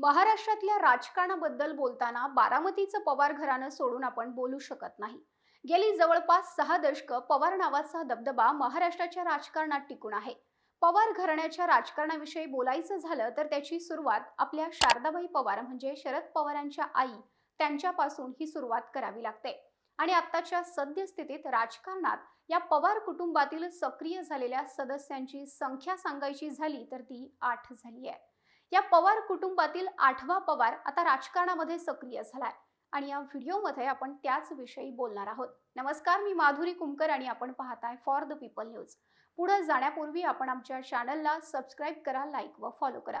महाराष्ट्रातल्या राजकारणाबद्दल बोलताना बारामतीचं पवार घराणं सोडून आपण बोलू शकत नाही. गेली जवळपास सहा दशकं पवार नावाचा दबदबा महाराष्ट्राच्या राजकारणात टिकून आहे. पवार घराण्याच्या राजकारणाविषयी बोलायचं झालं तर त्याची सुरुवात आपल्या शारदाबाई पवार म्हणजे शरद पवारांच्या आई त्यांच्यापासून ही सुरुवात करावी लागते. आणि आत्ताच्या सद्यस्थितीत राजकारणात या पवार कुटुंबातील सक्रिय झालेल्या सदस्यांची संख्या सांगायची झाली तर ती आठ झाली आहे. या पवार कुटुंबातील आठवा पवार आता राजकारणामध्ये सक्रिय झालाय. आणि या व्हिडिओमध्ये आपण त्याच विषयी बोलणार आहोत. नमस्कार मी माधुरी कुमकर आणि आपण पाहताय फॉर द पीपल न्यूज पुढे जाण्यापूर्वी आपण आमच्या चॅनलला सबस्क्राईब करा लाईक व फॉलो करा.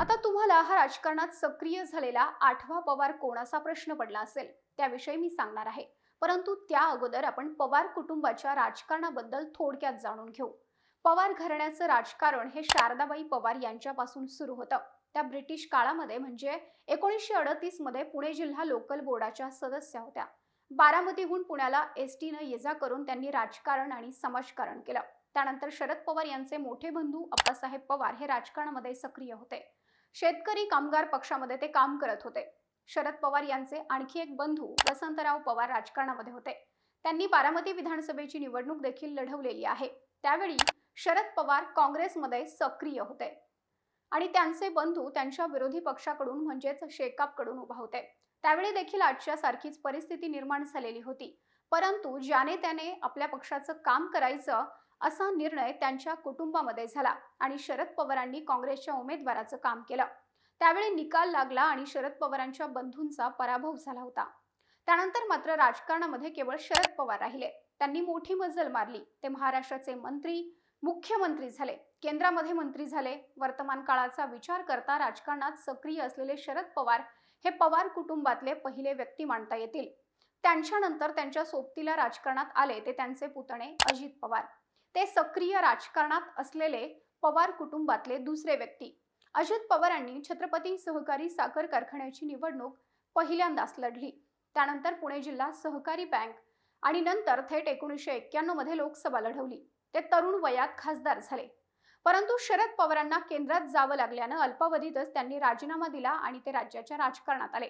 आता तुम्हाला हा राजकारणात सक्रिय झालेला आठवा पवार कोणाचा प्रश्न पडला असेल त्याविषयी मी सांगणार आहे. परंतु त्या अगोदर आपण पवार कुटुंबाच्या राजकारणाबद्दल थोडक्यात जाणून घेऊ. पवार घराण्याचं राजकारण हे शारदाबाई पवार यांच्यापासून सुरू होतं. त्या ब्रिटिश काळामध्ये म्हणजे एकोणीसशे अडतीसमध्ये पुणे जिल्हा लोकल बोर्डाच्या सदस्य होत्या. बारामतीहून पुण्याला एस टीनं ये जा करून त्यांनी राजकारण आणि समाजकारण केलं. त्यानंतर शरद पवार यांचे मोठे बंधू अप्पासाहेब पवार हे राजकारणामध्ये सक्रिय होते. शेतकरी कामगार पक्षामध्ये ते काम करत होते. शरद पवार यांचे आणखी एक बंधू वसंतराव पवार राजकारणामध्ये होते. त्यांनी बारामती विधानसभेची निवडणूक देखील लढवलेली आहे. त्यावेळी शरद पवार काँग्रेसमध्ये सक्रिय होते. आणि त्यांचे बंधू त्यांच्या विरोधी पक्षाकडून म्हणजेच शेकापकडून उभा होते. त्यावेळी देखील आजच्या सारखीच परिस्थिती निर्माण झालेली होती. परंतु ज्याने त्याने आपल्या पक्षाचं काम करायचं असा निर्णय त्यांच्या कुटुंबामध्ये झाला आणि शरद पवारांनी काँग्रेसच्या उमेदवाराचं काम केलं. त्यावेळी निकाल लागला आणि शरद पवारांच्या बंधूंचा पराभव झाला होता. त्यानंतर मात्र राजकारणामध्ये केवळ शरद पवार राहिले. त्यांनी मोठी मजल मारली. ते महाराष्ट्राचे मंत्री मुख्यमंत्री झाले. केंद्रामध्ये मंत्री झाले. वर्तमान काळाचा विचार करता राजकारणात सक्रिय असलेले शरद पवार हे पवार कुटुंबातले पहिले व्यक्ती मानता येतील. त्यांच्यानंतर त्यांच्या सोबतीला राजकारणात आले ते त्यांचे पुतणे अजित पवार. ते सक्रिय राजकारणात असलेले पवार कुटुंबातले दुसरे व्यक्ती. अजित पवारांनी छत्रपती सहकारी साखर कारखान्याची निवडणूक पहिल्यांदाच लढली. त्यानंतर पुणे जिल्हा सहकारी बँक आणि नंतर थेट एकोणीसशे एक्क्याण्णवमध्ये लोकसभा लढवली. ते तरुण वयात खासदार झाले. परंतु शरद पवारांना केंद्रात जावं लागल्यानं अल्पावधीतच त्यांनी राजीनामा दिला आणि ते राज्याच्या राजकारणात आले.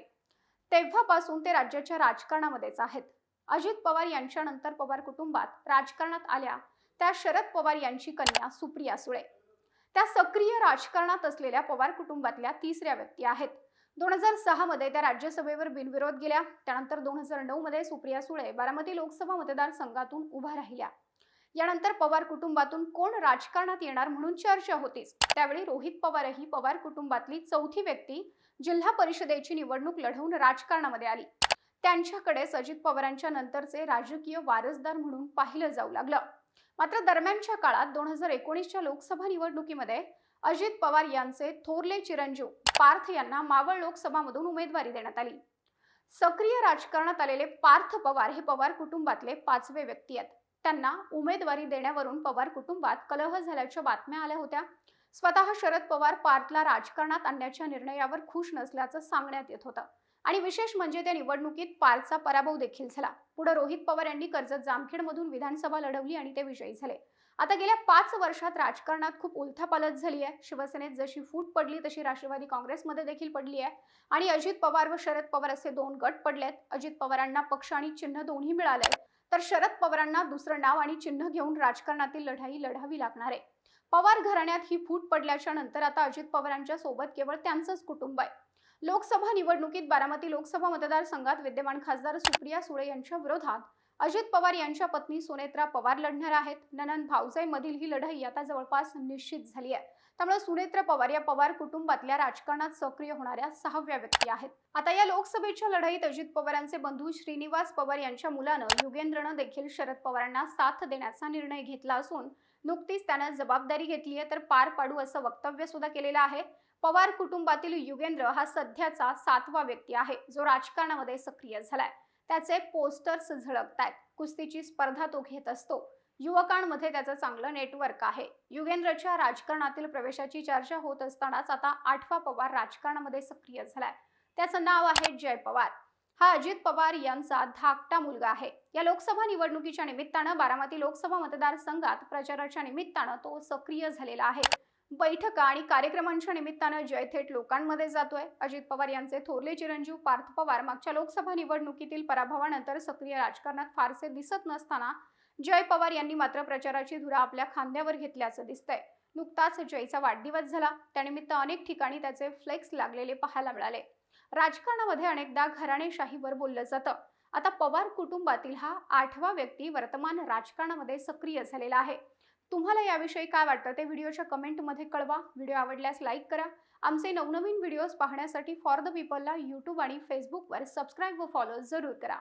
तेव्हापासून ते राज्याच्या राजकारणामध्येच आहेत. अजित पवार यांच्यानंतर पवार कुटुंबात राजकारणात आल्या त्या शरद पवार यांची कन्या सुप्रिया सुळे. त्या सक्रिय राजकारणात असलेल्या पवार कुटुंबातल्या तिसऱ्या व्यक्ती आहेत. दोन हजार सहा मध्ये त्या राज्यसभेवर बिनविरोध गेल्या त्यानंतर दोन हजार नऊ मध्ये सुप्रिया सुळे बारामती लोकसभा मतदारसंघातून उभा राहिल्या. यानंतर पवार कुटुंबातून कोण राजकारणात येणार म्हणून चर्चा होतीच. त्यावेळी रोहित पवारही पवार कुटुंबातली चौथी व्यक्ती जिल्हा परिषदेची निवडणूक लढवून राजकारणामध्ये आली. त्यांच्याकडेच अजित पवारांच्या नंतरचे राजकीय वारसदार म्हणून पाहिलं जाऊ लागलं. मात्र दरम्यानच्या काळात दोन हजार एकोणीसच्या लोकसभा निवडणुकीमध्ये अजित पवार यांचे थोरले चिरंजीव पार्थ यांना मावळ लोकसभामधून उमेदवारी देण्यात आली. सक्रिय राजकारणात आलेले पार्थ पवार हे पवार कुटुंबातले पाचवे व्यक्ती आहेत. त्यांना उमेदवारी देण्यावरून पवार कुटुंबात कलह झाल्याच्या बातम्या आल्या होत्या. स्वतः शरद पवार पार्थला राजकारणात आणण्याच्या निर्णयावर खुश नसल्याचं सांगण्यात येत होतं. आणि विशेष म्हणजे त्या निवडणुकीत पारचा पराभव देखील झाला. पुढे रोहित पवार यांनी कर्जत जामखेडमधून विधानसभा लढवली आणि ते विजयी झाले. आता गेल्या पाच वर्षात राजकारणात खूप उलथापालथ झाली आहे. शिवसेनेत जशी फूट पडली तशी राष्ट्रवादी काँग्रेसमध्ये देखील पडली आहे. आणि अजित पवार व शरद पवार असे दोन गट पडलेत. अजित पवारांना पक्ष आणि चिन्ह दोन्ही मिळाले तर शरद पवारांना दुसरं नाव आणि चिन्ह घेऊन राजकारणातील लढाई लढावी लागणार आहे. पवार घराण्यात ही फूट पडल्याच्या नंतर आता अजित पवारांच्या सोबत केवळ त्यांचंच कुटुंब आहे. लोकसभा निवडणुकीत बारामती लोकसभा मतदारसंघात विद्यमान खासदार सुप्रिया सुळे यांच्या विरोधात अजित पवार यांच्या पत्नी सुनेत्रा पवार लढणार आहेत. ननंद भाऊजाई मधील ही लढाई आता जवळपास निश्चित झाली आहे. त्यामुळे सुनेत्र पवार या पवार कुटुंबातल्या राजकारणात सक्रिय होणाऱ्या सहाव्या व्यक्ती आहेत. आता या लोकसभेच्या लढाईत अजित पवारांचे बंधू श्रीनिवास पवार यांच्या मुलानं युगेंद्रनं देखील शरद पवारांना साथ देण्याचा निर्णय घेतला असून नुकतीच त्यानं जबाबदारी घेतली आहे तर पार पाडू असं वक्तव्य सुद्धा केलेलं आहे. पवार कुटुंबातील युगेंद्र हा सध्याचा सातवा व्यक्ती आहे जो राजकारणामध्ये सक्रिय झालाय. त्याचे पोस्टर्स झळकत आहेत कुस्तीची स्पर्धा तो घेत असतो. युवकांमध्ये त्याचं चांगलं नेटवर्क आहे. युगेंद्रच्या राजकारणातील प्रवेशाची चर्चा होत असतानाच आता आठवा पवार राजकारणामध्ये सक्रिय झालाय. त्याचं नाव आहे जय पवार. हा अजित पवार यांचा धाकटा मुलगा आहे. या लोकसभा निवडणुकीच्या निमित्तानं बारामती लोकसभा मतदारसंघात प्रचाराच्या निमित्तानं तो सक्रिय झालेला आहे. बैठका आणि कार्यक्रमांच्या निमित्तानं जय थेट लोकांमध्ये जातोय. अजित पवार यांचे थोरले चिरंजीव पार्थ पवार मागच्या लोकसभा निवडणुकीतील पराभवानंतर सक्रिय राजकारणात फारसे दिसत नसताना जय पवार यांनी मात्र प्रचाराची धुरा आपल्या खांद्यावर घेतल्याचं दिसतंय. नुकताच जयचा वाढदिवस झाला. त्यानिमित्त अनेक ठिकाणी त्याचे फ्लेक्स लागलेले पाहायला मिळाले. राजकारणामध्ये अनेकदा घराणेशाहीवर बोललं जातं. आता पवार कुटुंबातील हा आठवा व्यक्ती वर्तमान राजकारणामध्ये सक्रिय झालेला आहे. तुम्हाला याविषयी काय वाटतं ते व्हिडिओच्या कमेंटमध्ये कळवा. व्हिडिओ आवडल्यास लाईक करा. आमचे नवनवीन व्हिडिओज पाहण्यासाठी फॉर द पीपलला यूट्यूब आणि फेसबुकवर सबस्क्राईब व फॉलो जरूर करा.